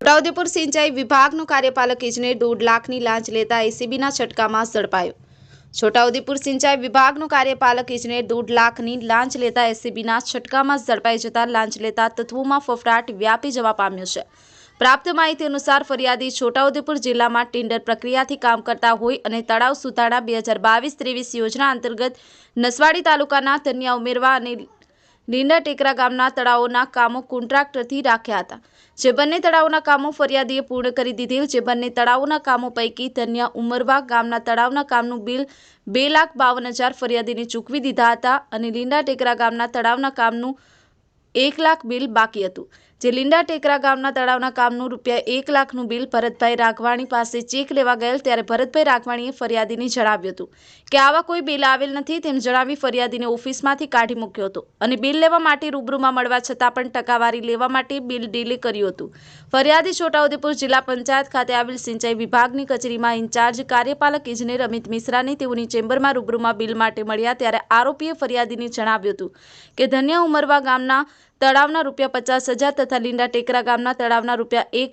છોટાઉદેપુર સિંચાઈ વિભાગનો કાર્યપાલક ઇજનેર દોઢ લાખની લાંચ લેતા એસીબીના છટકામાં ઝડપાયો છોટાઉદેપુર સિંચાઈ વિભાગનો કાર્યપાલક ઇજનેર દોઢ લાખની લાંચ લેતા એસીબીના છટકામાં ઝડપાઈ જતા લાંચ લેતા તત્વોમાં ફફડાટ વ્યાપી જવા પામ્યો છે. પ્રાપ્ત માહિતી અનુસાર ફરિયાદી છોટાઉદેપુર જિલ્લામાં ટેન્ડર પ્રક્રિયાથી કામ કરતા હોય અને તળાવ સુધારણા બે હજાર બાવીસ ત્રેવીસ યોજના અંતર્ગત નસવાડી તાલુકાના તન્યા ઉમેરવા અને લીંડા ટેકરા ગામના તળાવોના કામો કોન્ટ્રાક્ટરથી રાખ્યા હતા. જે બંને તળાવોના કામો ફરિયાદીએ પૂર્ણ કરી દીધેલ. જે બંને તળાવોના કામો પૈકી ધન્યા ઉમરવા ગામના તળાવના કામનું બિલ બે લાખ બાવન હજાર ફરિયાદીને ચૂકવી દીધા હતા અને લીંડા ટેકરા ગામના તળાવના કામનું એક લાખ બિલ બાકી હતું. જે લીંડા ટેકરા ગામના તળાવના કામનું રૂપિયા એક લાખનું બિલ ભરતભાઈ રાઘવાણી પાસે ચેક લેવા ગયેલ ત્યારે ભરતભાઈ રાખવાણીએ ફરિયાદીને જણાવ્યું હતું કે આવા કોઈ બિલ આવેલ નથી તેમ જણાવી ફરિયાદીને ઓફિસમાંથી કાઢી મૂક્યો હતો અને બિલ લેવા માટે રૂબરૂમાં મળવા છતાં પણ ટકાવારી લેવા માટે બિલ ડીલે કર્યું હતું. ફરિયાદી છોટાઉદેપુર જિલ્લા પંચાયત ખાતે આવેલ સિંચાઈ વિભાગની કચેરીમાં ઇન્ચાર્જ કાર્યપાલક ઇજનેર અમિત મિશ્રાને તેઓની ચેમ્બરમાં રૂબરૂમાં બિલ માટે મળ્યા ત્યારે આરોપીએ ફરિયાદીને જણાવ્યું હતું કે ધન્ય ઉમરવા ગામના તળાવના રૂપિયા પચાસ હજાર તથા લીંડા ટેકરા ગામના તળાવના રૂપિયા એક